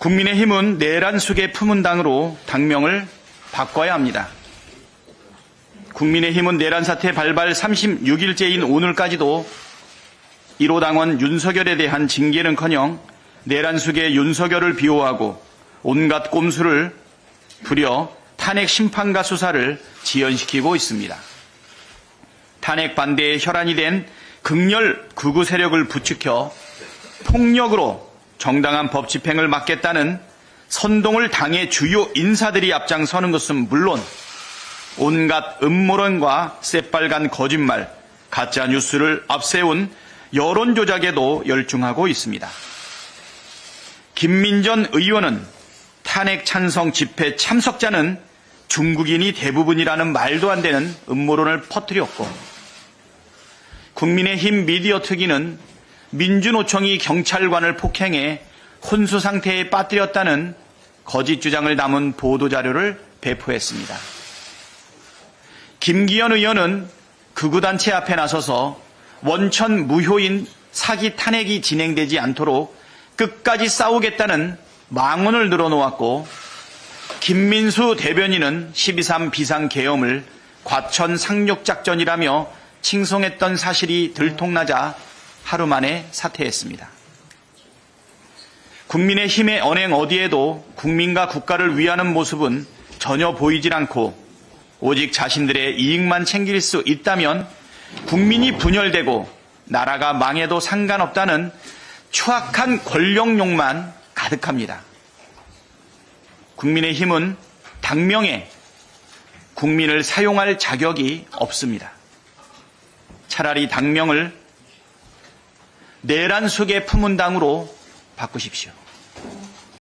국민의힘은 내란 속의 품은 당으로 당명을 바꿔야 합니다. 국민의힘은 내란 사태 발발 36일째인 오늘까지도 1호 당원 윤석열에 대한 징계는커녕 내란 속의 윤석열을 비호하고 온갖 꼼수를 부려 탄핵 심판과 수사를 지연시키고 있습니다. 탄핵 반대에 혈안이 된 극렬 극우 세력을 부추겨 폭력으로 정당한 법 집행을 막겠다는 선동을 당의 주요 인사들이 앞장서는 것은 물론 온갖 음모론과 새빨간 거짓말, 가짜 뉴스를 앞세운 여론 조작에도 열중하고 있습니다. 김민전 의원은 탄핵 찬성 집회 참석자는 중국인이 대부분이라는 말도 안 되는 음모론을 퍼뜨렸고 국민의힘 미디어 특위는 민주노총이 경찰관을 폭행해 혼수 상태에 빠뜨렸다는 거짓 주장을 담은 보도자료를 배포했습니다. 김기현 의원은 극우단체 앞에 나서서 원천 무효인 사기 탄핵이 진행되지 않도록 끝까지 싸우겠다는 망언을 늘어놓았고 김민수 대변인은 12.3 비상계엄을 과천 상륙작전이라며 칭송했던 사실이 들통나자 하루 만에 사퇴했습니다. 국민의 힘의 언행 어디에도 국민과 국가를 위하는 모습은 전혀 보이질 않고 오직 자신들의 이익만 챙길 수 있다면 국민이 분열되고 나라가 망해도 상관없다는 추악한 권력욕만 가득합니다. 국민의 힘은 당명에 국민을 사용할 자격이 없습니다. 차라리 당명을 내란 속의 품은 당으로 바꾸십시오.